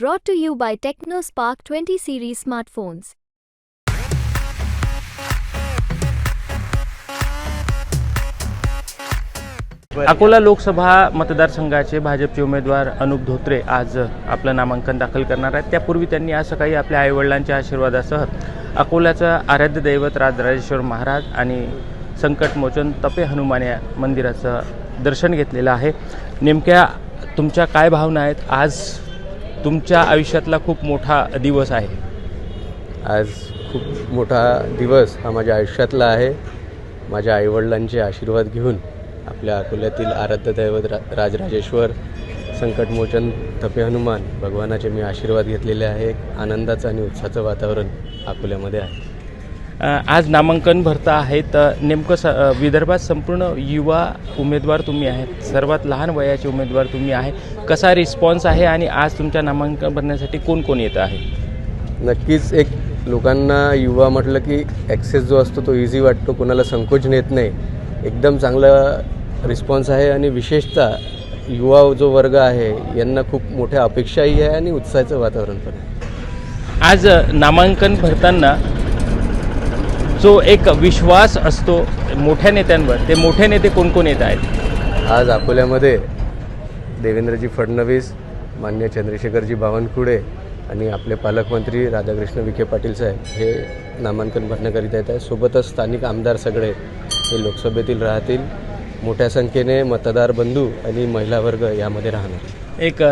Brought to you by TechnoSpark 20 series smartphones. Akola Lok Sabha मतदारसंघाचे भाजपचे उमेदवार अनुप धोत्रे आज आपलं नामांकन दाखल करणार आहेत. त्यापूर्वी त्यांनी आज सकाळी आपल्या आईवडिलांच्या आशीर्वादासह अकोल्याचं आराध्य दैवत राजराजेश्वर महाराज आणि संकटमोचन तपे हनुमान या मंदिराचं दर्शन घेतलेलं आहे. नेमक्या तुमच्या काय भावना आहेत? आज तुमच्या आयुष्यातला खूप मोठा दिवस आहे. आज खूप मोठा दिवस हा माझ्या आयुष्यातला आहे. माझ्या आईवडिलांचे आशीर्वाद घेऊन आपल्या अकोल्यातील आराध्य दैवत रा राजराजेश्वर संकटमोचन तपे हनुमान भगवानाचे मी आशीर्वाद घेतलेले आहे. एक आनंदाचं आणि उत्साहाचं वातावरण अकोल्यामध्ये आहे. आज नामांकन भरता आहे तर नेमकं स विदर्भात संपूर्ण युवा उमेदवार तुम्ही आहेत. सर्वात लहान वयाचे उमेदवार तुम्ही आहे. कसा रिस्पॉन्स आहे आणि आज तुमच्या नामांकन भरण्यासाठी कोण कोण येतं आहे? नक्कीच एक लोकांना युवा म्हटलं की ॲक्सेस जो असतो तो इझी वाटतो. कोणाला संकोच नेत नाही. एकदम चांगला रिस्पॉन्स आहे आणि विशेषतः युवा जो वर्ग आहे यांना खूप मोठ्या अपेक्षाही आहे आणि उत्साहाचं वातावरण पण आहे. आज नामांकन भरताना जो एक विश्वास असतो मोठ्या नेत्यांवर ते मोठे नेते कोण कोण येत आहेत? आज अकोल्यामध्ये देवेंद्रजी फडणवीस मान्य चंद्रशेखरजी बावनकुळे आणि आपले पालकमंत्री राधाकृष्ण विखे पाटील साहेब हे नामांकन भरण्याकरिता येत आहे सोबतच स्थानिक आमदार सगळे हे लोकसभेतील राहतील. मोठ्या संख्येने मतदार बंधू आणि महिला वर्ग यामध्ये राहणार एक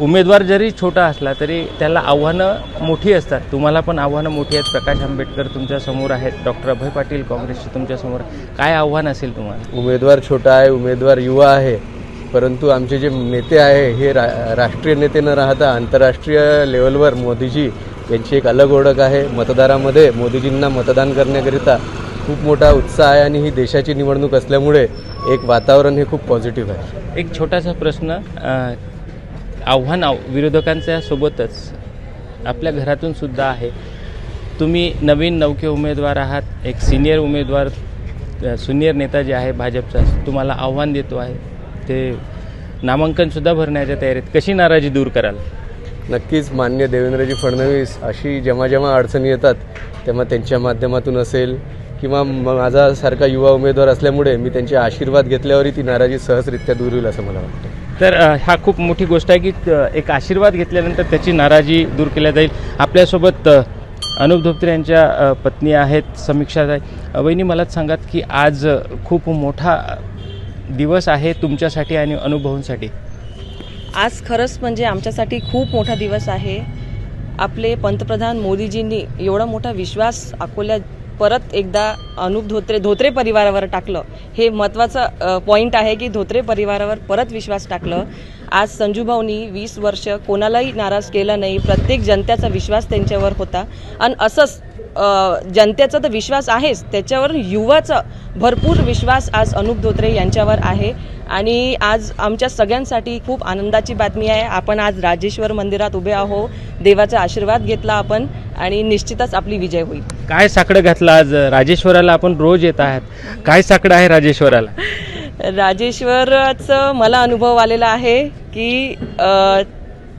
उमेदवार जरी छोटा असला तरी त्याला आव्हानं मोठी असतात. तुम्हाला पण आव्हानं मोठी आहेत. प्रकाश आंबेडकर तुमच्यासमोर आहेत. डॉक्टर अभय पाटील काँग्रेसचे तुमच्यासमोर. काय आव्हान असेल तुम्हाला? उमेदवार छोटा आहे उमेदवार युवा आहे. परंतु आमचे जे नेते आहे हे रा राष्ट्रीय नेते न राहता आंतरराष्ट्रीय लेवलवर मोदीजी यांची एक अलग ओळख आहे. मतदारामध्ये मोदीजींना मतदान करण्याकरिता खूप मोठा उत्साह आहे आणि ही देशाची निवडणूक असल्यामुळे एक वातावरण हे खूप पॉझिटिव्ह आहे. एक छोटासा प्रश्न आव्हान आव विरोधकांच्या सोबतच आपल्या घरातून सुद्धा आहे. तुम्ही नवीन नौके उमेदवार आहात एक सिनियर उमेदवार सिनियर नेता जे आहे भाजपचा तुम्हाला आव्हान देतो आहे. ते नामांकनसुद्धा भरण्याच्या तयारीत. कशी नाराजी दूर कराल? नक्कीच मान्य देवेंद्रजी फडणवीस अशी जेव्हा जेव्हा अडचणी येतात तेव्हा त्यांच्या माध्यमातून असेल किंवा माझा माझासारखा युवा उमेदवार असल्यामुळे मी त्यांचे आशीर्वाद घेतल्यावरही ती नाराजी सहजरित्या दूर होईल असं मला वाटतं. तर ह्या हा खूप मोठी गोष्ट आहे की एक आशीर्वाद घेतल्यानंतर त्याची नाराजी दूर केल्या जाईल. आपल्यासोबत अनुप धोत्रे यांच्या पत्नी आहेत समीक्षा आहे वहिनी मलाच सांगात की आज खूप मोठा दिवस आहे तुमच्यासाठी आणि अनुभवांसाठी. आज खरंच म्हणजे आमच्यासाठी खूप मोठा दिवस आहे. आपले पंतप्रधान मोदीजींनी एवढा मोठा विश्वास अकोल्या परत एकदा अनुप धोत्रे धोत्रे परिवारावर टाकलं. हे महत्त्वाचं पॉईंट आहे की धोत्रे परिवारावर परत विश्वास टाकलं. आज संजूभाऊनी वीस वर्ष कोणालाही नाराज केला नाही. प्रत्येक जनतेचा विश्वास त्यांच्यावर होता. आणि असंच जनतेचा तर विश्वास आहेच. त्याच्यावर युवाचा भरपूर विश्वास आज अनुप धोत्रे यांच्यावर आहे. आणि आज आमच्या सगळ्यांसाठी खूप आनंदाची बातमी आहे. आपण आज राजेश्वर मंदिरात उभे आहो देवाचा आशीर्वाद घेतला आपण आणि निश्चितच आपली विजय होईल. काय साकडं घातलं आज राजेश्वराला आपण रोज येत आहात? काय साकडं आहे राजेश्वराला? राजेश्वरचं मला अनुभव आलेला आहे की अ,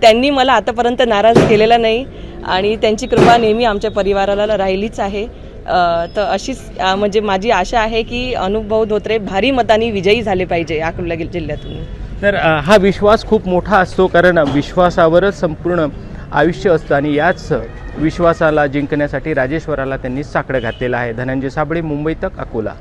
त्यांनी मला आतापर्यंत नाराज केलेला नाही आणि त्यांची कृपा नेहमी आमच्या परिवाराला राहिलीच आहे. अ, तर अशीच अ, म्हणजे माझी आशा आहे की अनुभाऊ धोत्रे भारी मताने विजयी झाले पाहिजे अकोला जिल्ह्यातून. तर अ, हा विश्वास खूप मोठा असतो कारण विश्वासावरच संपूर्ण आयुष्य असतं आणि याच विश्वासाला जिंकण्यासाठी राजेश्वराला त्यांनी साकडं घातलेलं आहे. धनंजय साबळे मुंबई तक अकोला.